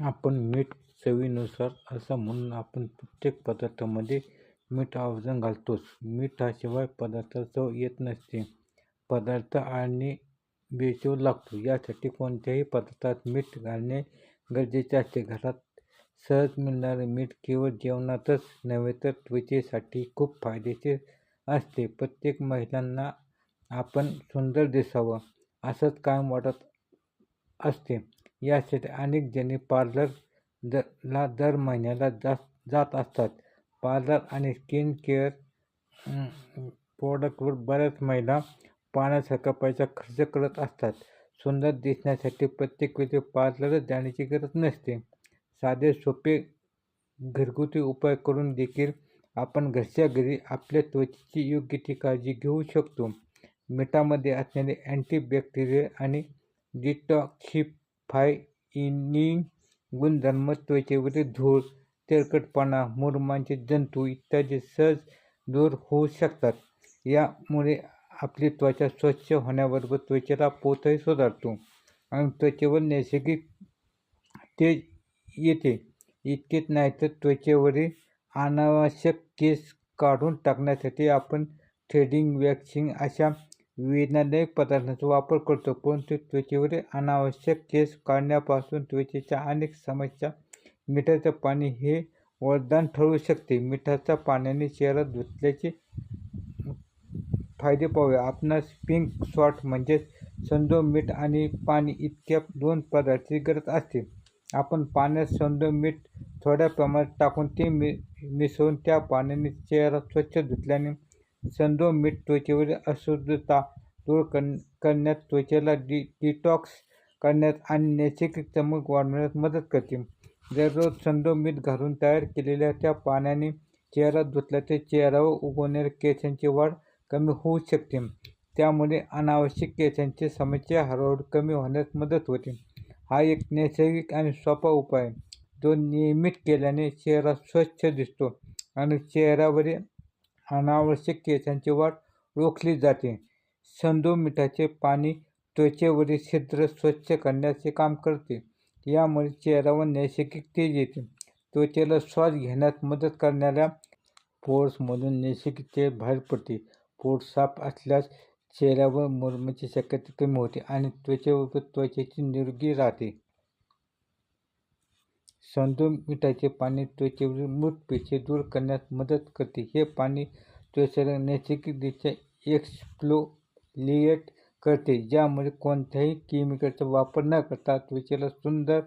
आपण मीठ चवीनुसार असं म्हणून आपण प्रत्येक पदार्थामध्ये मीठ आवर्जून घालतोच. मिठाशिवाय पदार्थाला चव येत नसते. पदार्थ आणि बेचव लागतो. यासाठी कोणत्याही पदार्थात मीठ घालणे गरजेचे असते. घरात सहज मिळणारे मीठ केवळ जेवणातच नव्हे तर त्वचेसाठी खूप फायदेशीर असते. प्रत्येक महिलांना आपण सुंदर दिसावं असंच कायम वाटत असते. यासाठी अनेक जणी पार्लर द ला दर महिन्याला जात जात असतात. पार्लर आणि स्किन केअर प्रोडक्टवर बऱ्याच महिला पाण्यासारखा पैसा खर्च करत असतात. सुंदर दिसण्यासाठी प्रत्येक वेळी पार्लरच जाण्याची गरज नसते. साधे सोपे घरगुती उपाय करून देखील आपण घरच्या घरी आपल्या त्वचेची योग्य ती काळजी घेऊ शकतो. मिठामध्ये असलेले अँटीबॅक्टेरियल आणि डिटॉक्सिफायइंग गुणधर्म त्वचेवरील धूळ तेलकटपणा मुरमांचे जंतू इत्यादी सहज दूर होऊ शकतात. यामुळे आपली त्वचा स्वच्छ होण्याबरोबर त्वचेला पोतही सुधारतो आणि त्वचेवर नैसर्गिक तेज येते. इतकेच नाही तर त्वचेवरील अनावश्यक केस काढून टाकण्यासाठी आपण थ्रेडिंग वॅक्सिंग अशा वेदनादायक पदार्थांचा वापर करतो परंतु त्वचेवरील अनावश्यक केस काढण्यापासून त्वचेच्या अनेक समस्या मिठाचं पाणी हे वरदान ठरू शकते. मिठाच्या पाण्याने चेहरा धुतल्याचे फायदे पाहूया आपणास पिंक सॉल्ट म्हणजेच संदो मीठ आणि पाणी इतक्या दोन पदार्थाची गरज असते. आपण पाण्यात संदो मीठ थोड्या प्रमाणात टाकून ते मि मिसळून त्या पाण्याने चेहरा स्वच्छ धुतल्याने संदो मीठ त्वचेवरील अशुद्धता दूर कर करण्यात त्वचेला डि डिटॉक्स करण्यात आणि नैसर्गिक चमक वाढवण्यात मदत करते. दररोज संदो मीठ घालून तयार केलेल्या त्या पाण्याने चेहरा धुतला तर चेहऱ्यावर उगवणाऱ्या केसांची वाढ कमी होऊ शकते. त्यामुळे अनावश्यक केसांची समस्या हळूहळू कमी होण्यास मदत होते. हा एक नैसर्गिक आणि सोपा उपाय आहे. जो नियमित केल्याने चेहरा स्वच्छ दिसतो आणि चेहऱ्यावरील अनावश्यक केसांची वाढ रोखली जाते. संदू मिठाचे पाणी त्वचेवरील छिद्र स्वच्छ करण्याचे काम करते. यामुळे चेहऱ्यावर नैसर्गिक तेज येते. त्वचेला श्वास घेण्यात मदत करणाऱ्या पोर्समधून नैसर्गिक तेज बाहेर पडते. पोर्स साफ असल्यास चेहऱ्यावर मुरुमाची शक्यता कमी होते आणि त्वचेवर त्वचेची निरोगी राहते. संदू मिठाचे पाणी त्वचेवरील मृत पेशी दूर करण्यास मदत करते. हे पाणी त्वचेला नैसर्गिकरित्या एक्सफ्लोलिएट करते ज्यामुळे कोणत्याही केमिकलचा वापर न करता त्वचेला सुंदर